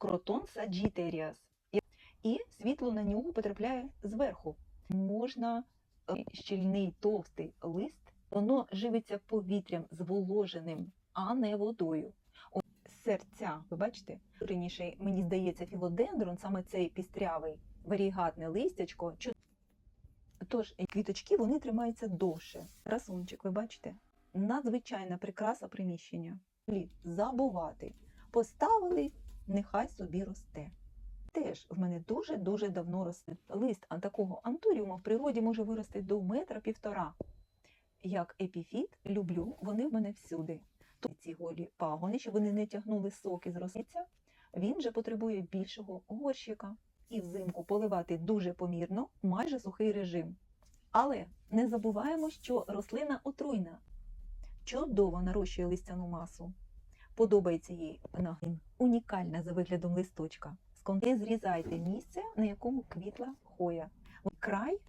кротон Sagittarius. І світло на нього потрапляє зверху. Можна е, щільний товстий лист, воно живиться повітрям зволоженим, а не водою. От серця, ви бачите, раніше, мені здається, філодендрон, саме цей пістрявий варігатне листячко. Тож е, квіточки вони тримаються довше. Красунчик, ви бачите? Надзвичайна прикраса приміщення. Забувати. Поставили, нехай собі росте. Теж в мене дуже-дуже давно росте. Лист такого антуріума в природі може вирости до метра півтора. Як епіфіт люблю, вони в мене всюди. Тут ці голі пагони, щоб вони не тягнули соки з рослиця, він же потребує більшого горщика. І взимку поливати дуже помірно, майже сухий режим. Але не забуваємо, що рослина отруйна, чудово нарощує листяну масу. Подобається їй нагін, унікальна за виглядом листочка. З конте зрізайте місце, на якому квітла хоя. Край,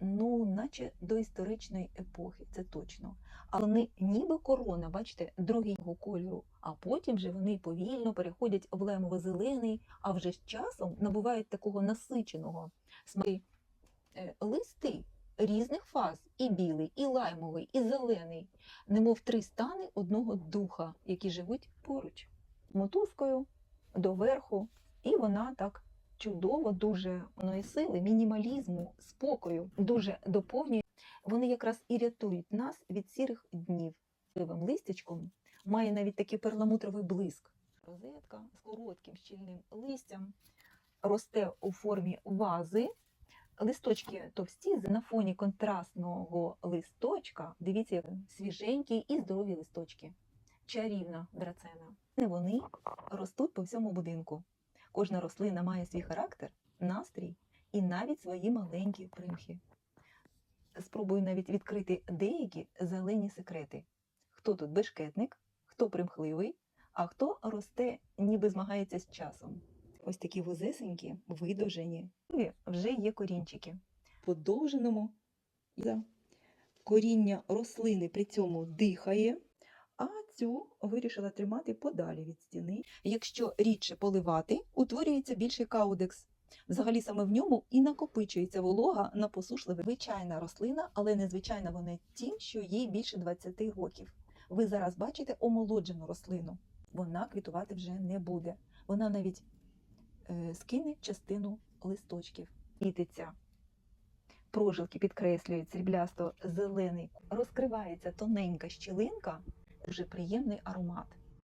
ну, наче до історичної епохи, це точно. Але вони ніби корона, бачите, другого кольору, а потім вже вони повільно переходять в лемово-зелений, а вже з часом набувають такого насиченого смаку. Е, Листи різних фаз, і білий, і лаймовий, і зелений, немов три стани одного духа, які живуть поруч, мотузкою доверху, і вона так чудово, дуже воної сили, мінімалізму, спокою, дуже доповнює. Вони якраз і рятують нас від сірих днів. Живим листячком має навіть такий перламутровий блиск. Розетка з коротким щільним листям росте у формі вази. Листочки товсті на фоні контрастного листочка. Дивіться, свіженькі і здорові листочки. Чарівна драцена. Вони ростуть по всьому будинку. Кожна рослина має свій характер, настрій і навіть свої маленькі примхи. Спробую навіть відкрити деякі зелені секрети. Хто тут бешкетник, хто примхливий, а хто росте, ніби змагається з часом. Ось такі вузесенькі, видовжені. І Вже є корінчики. Подовженому коріння рослини при цьому дихає, а цю вирішила тримати подалі від стіни. Якщо рідше поливати, утворюється більший каудекс. Взагалі саме в ньому і накопичується волога на посушливе. Звичайна рослина, але незвичайна вона тим, що їй більше 20 років. Ви зараз бачите омолоджену рослину. Вона квітувати вже не буде. Вона навіть скине частину листочків. Квітиться. Прожилки підкреслюють сріблясто-зелений. Розкривається тоненька щілинка, дуже приємний аромат.